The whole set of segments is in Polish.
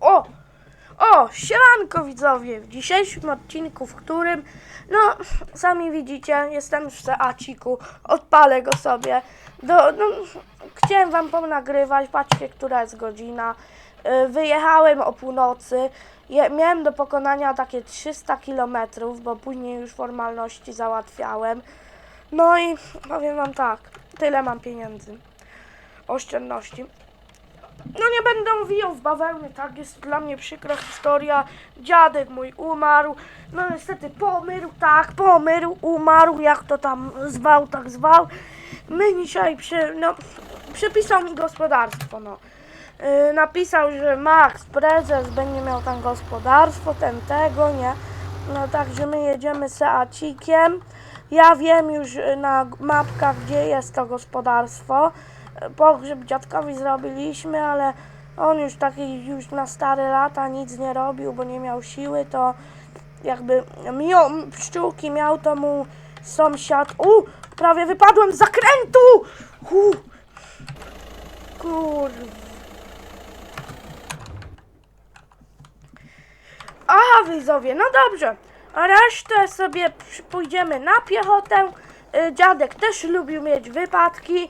O! O! Siemanko widzowie! W dzisiejszym odcinku, w którym, no, sami widzicie, jestem w Seaciku, odpalę go sobie. Do, no, chciałem wam ponagrywać, patrzcie, która jest godzina. Y, Wyjechałem o północy. Je, miałem do pokonania takie 300 km, bo później już formalności załatwiałem. No i powiem wam tak, tyle mam pieniędzy. Oszczędności. No nie będę wijał w bawełny, tak jest dla mnie przykra historia. Dziadek mój umarł, no niestety pomyrł, tak, pomyrł, umarł, jak to tam zwał, tak zwał. My dzisiaj, przy, no, przepisał mi gospodarstwo, no. Yy, napisał, że Max, prezes, będzie miał tam gospodarstwo, ten tego, nie. No także my jedziemy Seacikiem. Ja wiem już na mapkach, gdzie jest to gospodarstwo. Pogrzeb dziadkowi zrobiliśmy, ale on już taki już na stare lata nic nie robił, bo nie miał siły, to jakby mio, pszczółki miał, to mu sąsiad... U! Prawie wypadłem z zakrętu! U! Kurwa. Aha, widzowie, no dobrze. A resztę sobie pójdziemy na piechotę. Y, Dziadek też lubił mieć wypadki,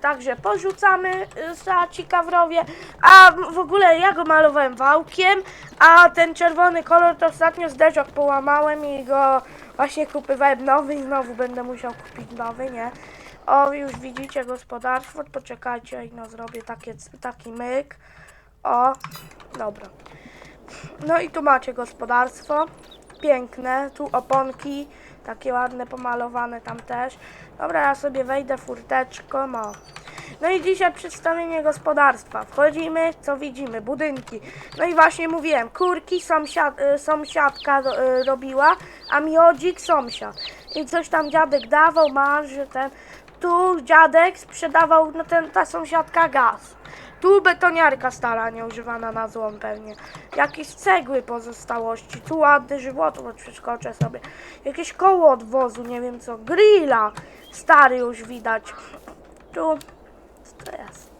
także porzucamy y, sacika w rowie. A w ogóle ja go malowałem wałkiem, a ten czerwony kolor to ostatnio zderzak połamałem i go właśnie kupywałem nowy i znowu będę musiał kupić nowy, nie? O, już widzicie gospodarstwo, poczekajcie, no zrobię takie, taki myk. O, dobra. No i tu macie gospodarstwo. Piękne. Tu oponki. Takie ładne, pomalowane tam też. Dobra, ja sobie wejdę furteczką. O. No i dzisiaj przedstawienie gospodarstwa. Wchodzimy, co widzimy? Budynki. No i właśnie mówiłem, kurki sąsiad, y, sąsiadka y, robiła, a miodzik sąsiad. I coś tam dziadek dawał, masz, że ten... Tu dziadek sprzedawał, no ten, ta sąsiadka gaz. Tu betoniarka stara, nieużywana na złom pewnie. Jakieś cegły pozostałości. Tu ładny żywotwór, przeskoczę sobie. Jakieś koło od wozu, nie wiem co. Grilla. Stary już widać. Tu, co to jest?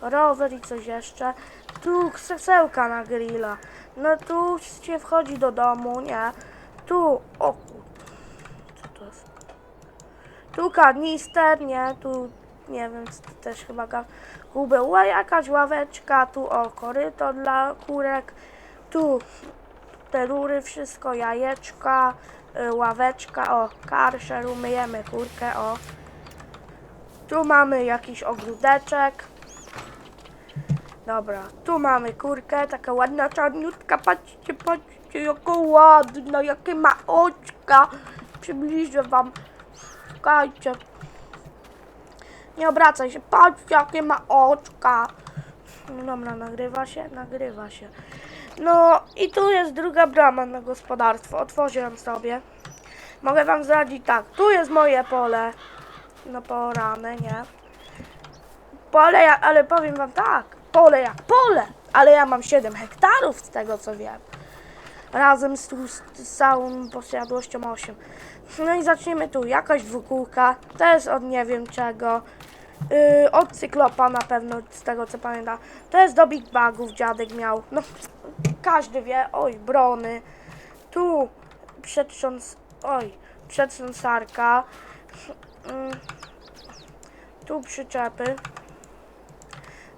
Rower i coś jeszcze. Tu krzesełka na grilla. No tu się wchodzi do domu, nie? Tu, o co to jest? Tu kanister, nie? Tu, nie wiem, też chyba kubełła jakaś ławeczka, tu o, koryto dla kurek, tu te rury, wszystko, jajeczka, y, ławeczka, o, karszer, umyjemy kurkę, o. Tu mamy jakiś ogródeczek. Dobra, tu mamy kurkę, taka ładna czarniutka, patrzcie, patrzcie, jaka ładna, jakie ma oczka. Przybliżę wam, czekajcie. Nie obracaj się, patrzcie, jakie ma oczka. No dobra, nagrywa się, nagrywa się. No i tu jest druga brama na gospodarstwo, otworzyłem sobie. Mogę wam zdradzić tak, tu jest moje pole. No porane, nie? Pole, ale powiem wam tak, pole jak pole, ale ja mam 7 hektarów z tego co wiem. Razem z, tu- z, całą posiadłością 8. No i zaczniemy tu, jakaś dwukółka, jest od nie wiem czego. Yy, od cyklopa na pewno, z tego co pamiętam. To jest do Big Bugów dziadek miał. No, każdy wie, oj, brony. Tu przetrząs, oj, przetrząsarka. Mm, tu przyczepy.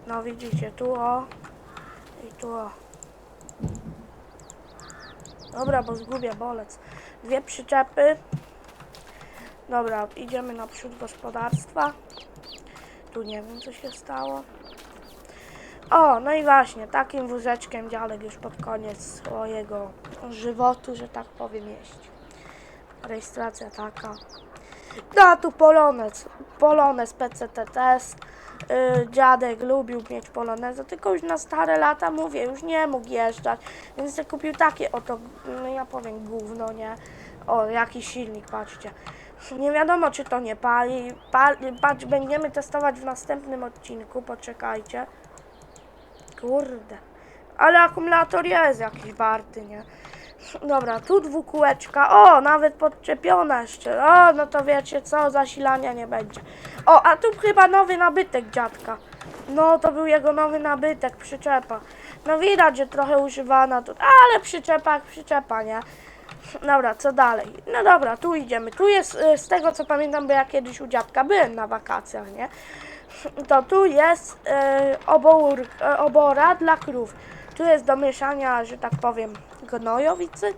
No widzicie, tu o i tu o. Dobra, bo zgubię bolec. Dwie przyczepy. Dobra, idziemy naprzód gospodarstwa. Tu nie wiem, co się stało. O, no i właśnie, takim wózeczkiem dziadek już pod koniec swojego żywotu, że tak powiem, jeździ. Rejestracja taka. No, tu Polonez. Polonez PCT test. Yy, dziadek lubił mieć Polonezę, tylko już na stare lata, mówię, już nie mógł jeżdżać, więc kupił takie oto, no ja powiem, gówno, nie? O, jaki silnik, patrzcie. Nie wiadomo, czy to nie pali. pali patrz, będziemy testować w następnym odcinku, poczekajcie. Kurde. Ale akumulator jest jakiś warty, nie? Dobra, tu dwukółeczka. O, nawet podczepiona jeszcze. O, no to wiecie co, zasilania nie będzie. O, a tu chyba nowy nabytek dziadka. No, to był jego nowy nabytek, przyczepa. No widać, że trochę używana, to, ale przyczepa jak przyczepa, nie? Dobra, co dalej? No dobra, tu idziemy. Tu jest, y, z tego co pamiętam, bo ja kiedyś u dziadka byłem na wakacjach, nie? To tu jest y, obór, y, obora dla krów. Tu jest do mieszania, że tak powiem, gnojowicy.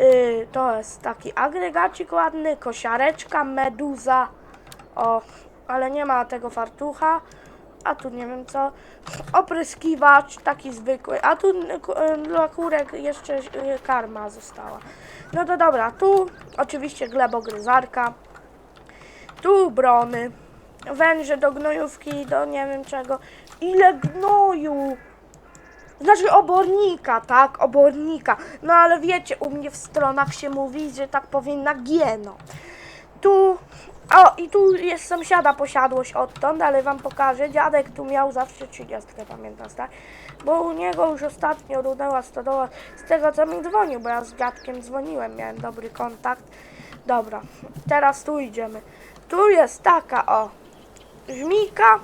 Y, to jest taki agregacik ładny, kosiareczka, meduza. O, ale nie ma tego fartucha. A tu nie wiem co. Opryskiwacz taki zwykły. A tu y, ku- y, dla kurek jeszcze y, karma została. No to dobra, tu oczywiście glebogryzarka. Tu brony. Węże do gnojówki, do nie wiem czego. Ile gnoju! Znaczy obornika, tak? Obornika. No ale wiecie, u mnie w stronach się mówi, że tak powiem na gieno. Tu, o i tu jest sąsiada posiadłość odtąd, ale wam pokażę. Dziadek tu miał zawsze 30, pamiętasz, tak? Bo u niego już ostatnio runęła stodoła z tego, co mi dzwonił, bo ja z dziadkiem dzwoniłem, miałem dobry kontakt. Dobra, teraz tu idziemy. Tu jest taka, o, żmika.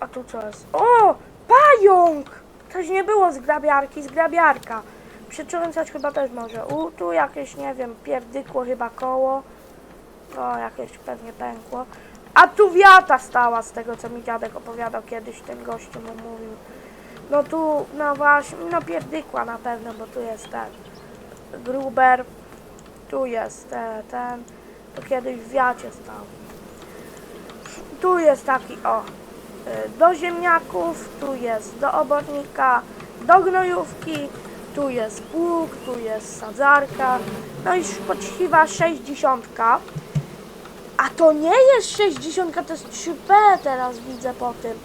A tu co jest? O, pająk! Coś nie było z grabiarki, z grabiarka. Przytrząsać chyba też może. U, tu jakieś, nie wiem, pierdykło chyba koło. O, jakieś pewnie pękło. A tu wiata stała z tego, co mi dziadek opowiadał kiedyś, ten gościu mu mówił. No tu, no właśnie, no pierdykła na pewno, bo tu jest ten gruber. Tu jest e, ten, to kiedyś w wiacie stał. Tu jest taki, o, do ziemniaków, tu jest do obornika, do gnojówki, tu jest pług, tu jest sadzarka, no i poczciwa 60. A to nie jest 60, to jest 3P teraz widzę po tym.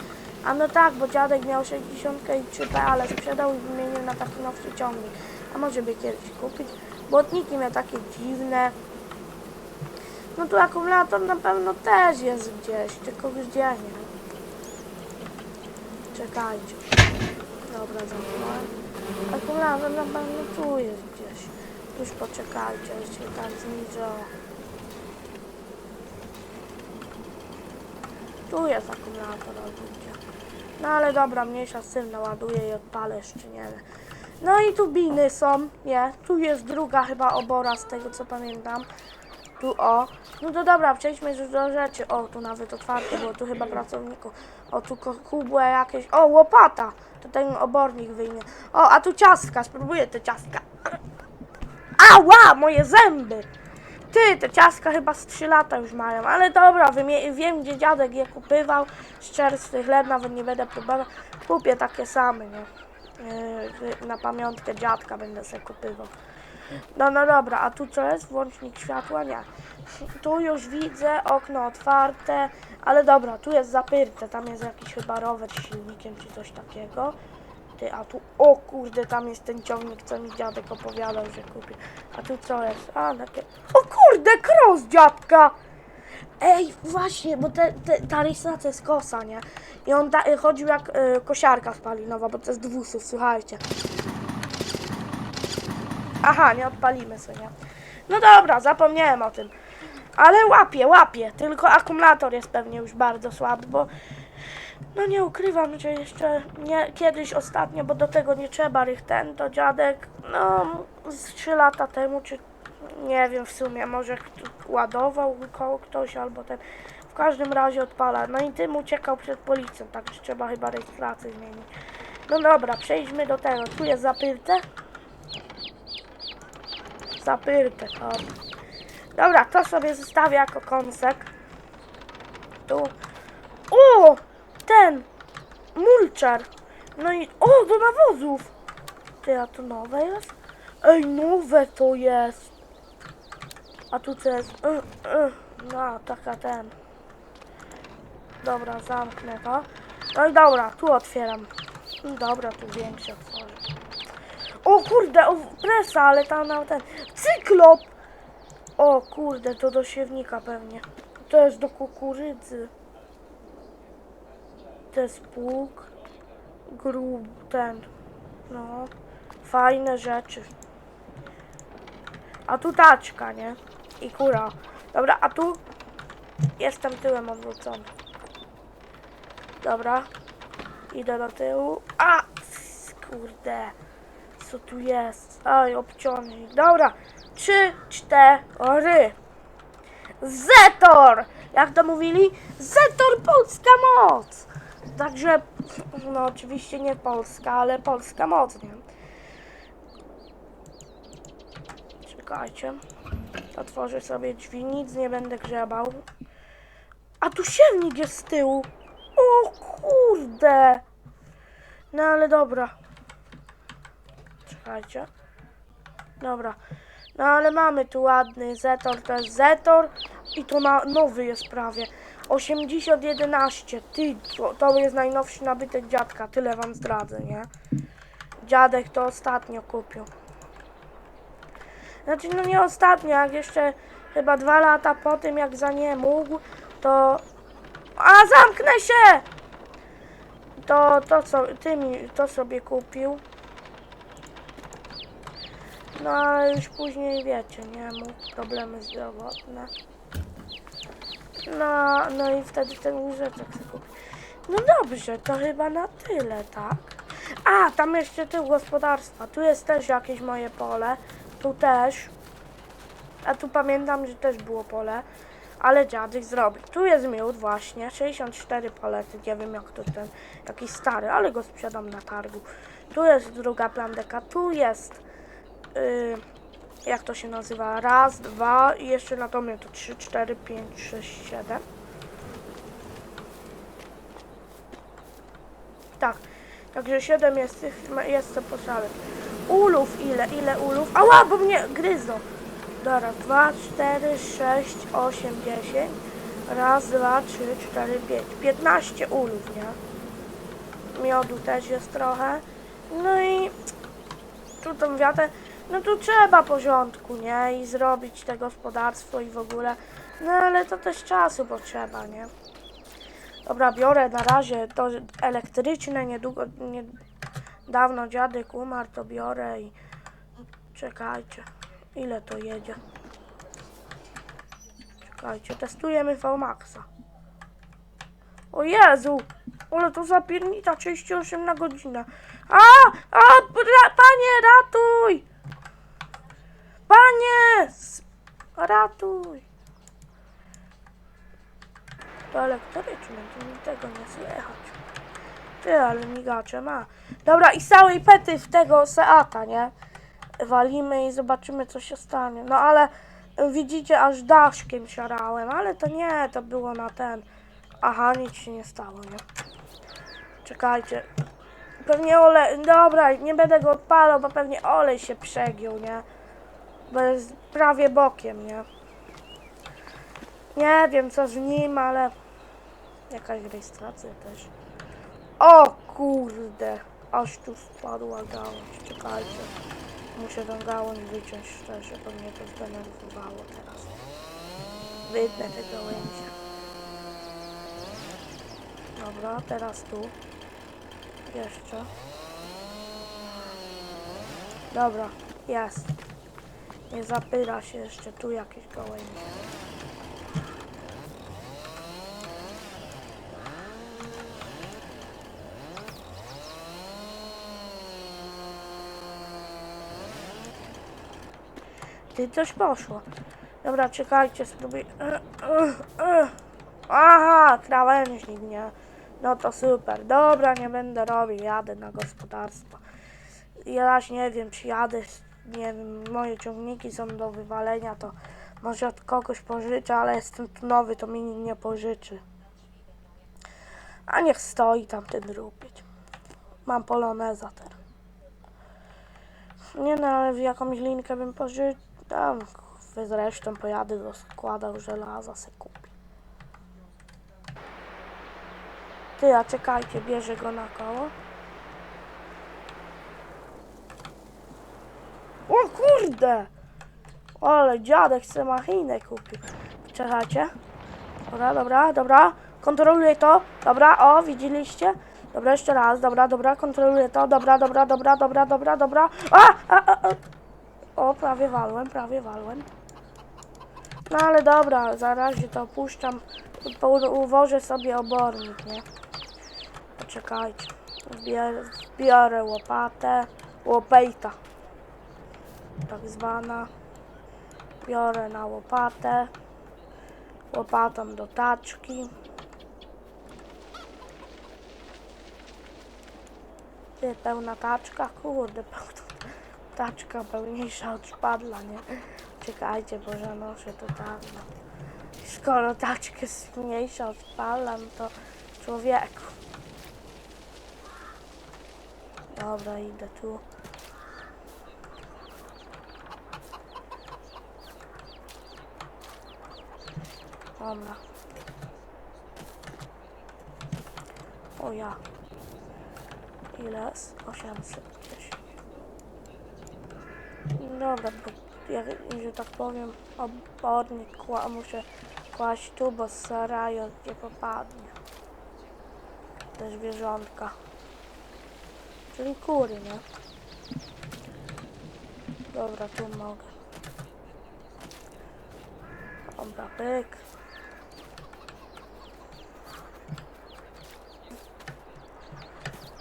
A no tak, bo dziadek miał 60 i 3P, ale sprzedał i wymienił na taki nowszy ciągnik. A może by kiedyś kupić. Błotniki miał takie dziwne. No tu akumulator na pewno też jest gdzieś, tylko gdzie nie. Czekajcie. Dobra, zamknąłem. Akumulator na pewno tu jest gdzieś. Już poczekajcie, już się tak zniżę. Tu jest akumulator odbicia. No ale dobra, mniejsza z tym naładuję i odpalę szczynierę. No i tu biny są, nie, tu jest druga chyba obora z tego co pamiętam. Tu o. No to dobra, przejdźmy już do rzeczy. O, tu nawet otwarte było, tu chyba pracowników. O, tu kubłe jakieś. O, łopata! To ten obornik wyjmie. O, a tu ciastka, spróbuję te ciastka. Ała, moje zęby! Ty, te ciastka chyba z 3 lata już mają, ale dobra, wiem gdzie dziadek je kupywał. Szczersty chleb, nawet nie będę próbował. Kupię takie same, nie? Yy, na pamiątkę dziadka będę sobie kupywał. No, no dobra, a tu co jest? Włącznik światła? Nie. Tu już widzę okno otwarte, ale dobra, tu jest zapyrte, tam jest jakiś chyba rower z silnikiem czy coś takiego. Ty, a tu, o kurde, tam jest ten ciągnik, co mi dziadek opowiadał, że kupi. A tu co jest? A, takie... O kurde, cross dziadka! Ej, właśnie, bo te, te, ta rejestracja jest kosa, nie? I on y, chodził jak y, kosiarka spalinowa, bo to jest dwusów, słuchajcie. Aha, nie odpalimy sobie. No dobra, zapomniałem o tym. Ale łapie, łapie. Tylko akumulator jest pewnie już bardzo słaby, bo no nie ukrywam, że jeszcze nie, kiedyś ostatnio, bo do tego nie trzeba rych ten, to dziadek, no z 3 lata temu, czy nie wiem w sumie, może ładował koło ktoś albo ten. W każdym razie odpala. No i tym uciekał przed policją, także trzeba chyba rejestrację zmienić. No dobra, przejdźmy do tego. Tu jest zapyrte. Zapyrte, dobra. Dobra, to sobie zostawię jako kąsek. Tu. O! Ten! Mulcher! No i... O, do nawozów! Ty, a to nowe jest? Ej, nowe to jest! A tu co jest? Y, y, No, taka ten. Dobra, zamknę to. No i dobra, tu otwieram. Dobra, tu większe otworzę. O kurde, o, presa, ale tam na ten. Cyklop! O kurde, to do siewnika pewnie. To jest do kukurydzy. To jest pług. Grub, ten. No. Fajne rzeczy. A tu taczka, nie? I kura. Dobra, a tu jestem tyłem odwrócony. Dobra. Idę do tyłu. A! Kurde. Co tu jest? Oj, obciążnik. Dobra. Trzy, cztery. Zetor! Jak to mówili? Zetor Polska Moc! Także, no oczywiście nie Polska, ale Polska Moc, nie? Czekajcie. Otworzę sobie drzwi, nic nie będę grzebał. A tu siewnik jest z tyłu. O kurde. No ale dobra. Czekajcie. Dobra. No ale mamy tu ładny Zetor, to jest Zetor i to nowy jest prawie. 8011. Ty, to, to jest najnowszy nabytek dziadka, tyle wam zdradzę, nie? Dziadek to ostatnio kupił. Znaczy, no nie ostatnio, jak jeszcze chyba dwa lata po tym, jak za nie mógł, to... A, zamknę się! To, to co, ty mi to sobie kupił. No, ale już później wiecie, nie mógł, problemy zdrowotne. No, no i wtedy ten łóżeczek sobie kupił. No dobrze, to chyba na tyle, tak? A, tam jeszcze tył gospodarstwa. Tu jest też jakieś moje pole. Tu też. A tu pamiętam, że też było pole. Ale dziadek zrobił. Tu jest miód właśnie. 64 palety. Nie wiem jak to ten. Jakiś stary, ale go sprzedam na targu. Tu jest druga plandeka. Tu jest. Yy, jak to się nazywa? Raz, dwa i jeszcze na domie to 3, 4, 5, 6, 7. Tak. Także 7 jest tych, jest to poszalek. Ulów ile? Ile ulów? Ała, bo mnie gryzą. Dobra, 2, 4, 6, 8, 10. Raz, dwa, trzy, cztery, pięć. 15 ulów, nie? Miodu też jest trochę. No i tu tą wiatę, no tu trzeba porządku, nie? I zrobić te gospodarstwo i w ogóle. No ale to też czasu potrzeba, nie? Dobra, biorę na razie to elektryczne, niedługo, nie, dawno dziadek umarł, to biorę i czekajcie, ile to jedzie. Czekajcie, testujemy VMAXa. O Jezu, ale to zapiernicza 38 na godzinę. A, a, panie, ratuj! Panie, ratuj! To elektryczne, to tego nie słychać. Ty, ale migacze ma. Dobra, i całej pety w tego Seata, nie? Walimy i zobaczymy, co się stanie. No ale widzicie, aż daszkiem siarałem, ale to nie, to było na ten. Aha, nic się nie stało, nie? Czekajcie. Pewnie olej, dobra, nie będę go odpalał, bo pewnie olej się przegiął, nie? Bo jest prawie bokiem, nie? Nie wiem co z nim, ale jakaś rejestracja też. O kurde, aż tu spadła gałąź, czekajcie. Muszę tę gałąź wyciąć szczerze, bo mnie to zdenerwowało teraz. Wytnę te gałęzie. Dobra, teraz tu. Jeszcze. Dobra, jest. Nie zapyra się jeszcze tu jakieś gałęzie. Ty coś poszło. Dobra, czekajcie, spróbuj. Aha, krawężnik, nie. No to super. Dobra, nie będę robił, jadę na gospodarstwo. Ja nie wiem, czy jadę, nie wiem, moje ciągniki są do wywalenia, to może od kogoś pożyczę, ale jestem tu nowy, to mi nie pożyczy. A niech stoi tam ten rupieć. Mam poloneza teraz. Nie no, ale w jakąś linkę bym pożyczył. Zresztą pojadę do składał żelaza se kupię. Ty, a czekajcie, bierze go na koło. O kurde! Ale dziadek chce machinę kupił. Czekajcie. Dobra, dobra, dobra. Kontroluję to. Dobra, o, widzieliście? Dobra, jeszcze raz. Dobra, dobra, kontroluję to. Dobra, dobra, dobra, dobra, dobra, dobra. A, a, a, a. O, prawie walłem, prawie walłem. No ale dobra, za razie to opuszczam. Uwożę sobie obornik, nie? czekajcie. Zbier, zbiorę łopatę. Łopejta. Tak zwana. Biorę na łopatę. Łopatą do taczki. Ty, pełna taczka? Kurde, pełna taczka pełniejsza od szpadla, nie? Czekajcie, bo że noszę to dawno. Skoro taczka jest mniejsza od szpadla, no to człowieku. Dobra, idę tu. Dobra. O ja. Ile? jest? 810. Dobra, bo ja, że tak powiem, obornik kła, muszę kłaść tu, bo sarajo nie popadnie. Te zwierzątka. Czyli kury, nie? Dobra, tu mogę. Dobra, pyk.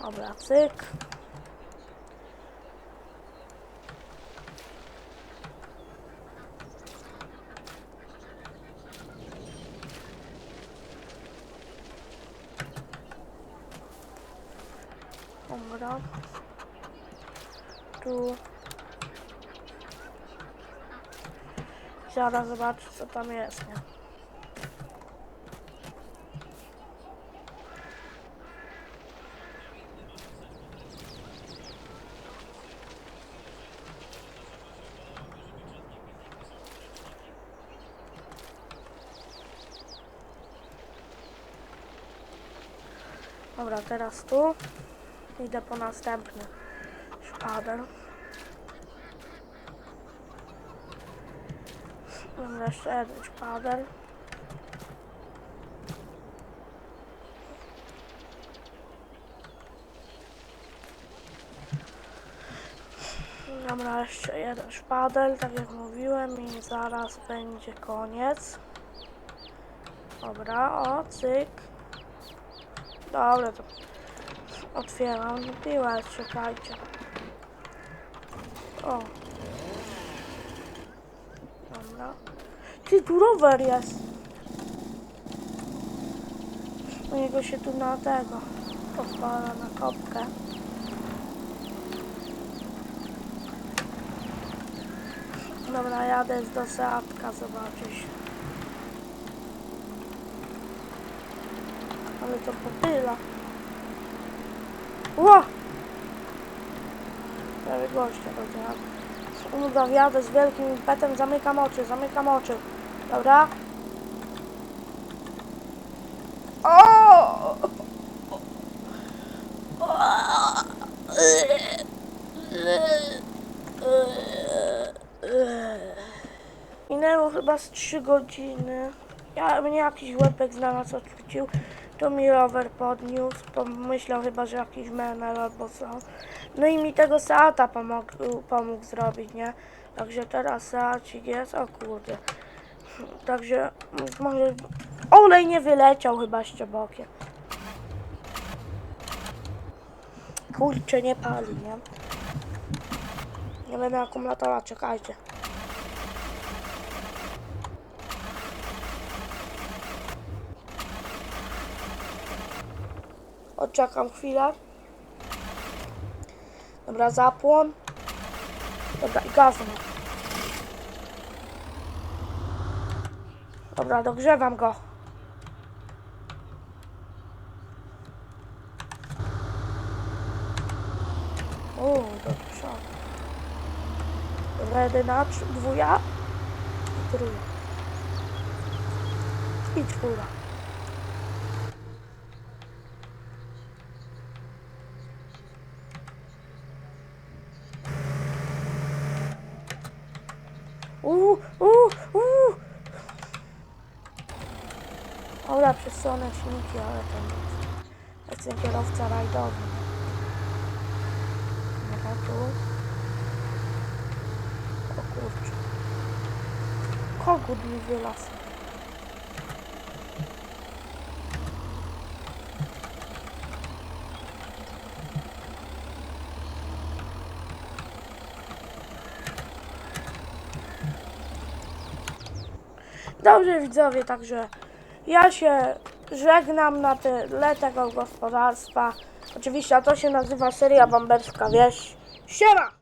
Dobra, cyk. Dobra. Tu. Zaraz zobaczę co tam jest, nie? Teraz tu. Idę po następny szpadel. Mam jeszcze jeden szpadel. Dobra, jeszcze jeden szpadel, tak jak mówiłem i zaraz będzie koniec. Dobra, o, cyk. Dobra, to otwieram piłę, czekajcie. O. Dobra. Ty, tu rower jest. U niego się tu na tego pozwala na kopkę. Dobra, jadę do Seatka zobaczyć. Ale to popyla. Ło! Prawie gościa rozjadł. Uda, jadę z wielkim impetem, zamykam oczy, zamykam oczy. Dobra? O! Minęło chyba z 3 godziny. Ja mnie jakiś łebek znalazł, odwrócił. To mi rower podniósł. Pomyślał chyba, że jakiś menel albo co. No i mi tego Seata pomógł, pomógł zrobić, nie? Także teraz Seacik jest, o kurde. Także może olej nie wyleciał chyba ściebokiem. Kurczę, nie pali, nie? Nie będę akumulatora, czekajcie. Odczekam chwilę. Dobra, zapłon. Dobra, i gazem. Dobra, dogrzewam go. Uuu, do przodu. Dobra, jedyna, dwuja i trójka. I czwóra. Dobra, przesunę silniki, ale to nie Jestem kierowca rajdowy. No tu. O kurczę. Kogut mi wylasł. Dobrze widzowie, także ja się żegnam na tyle tego gospodarstwa. Oczywiście, a to się nazywa seria bamberska wieś. Siema!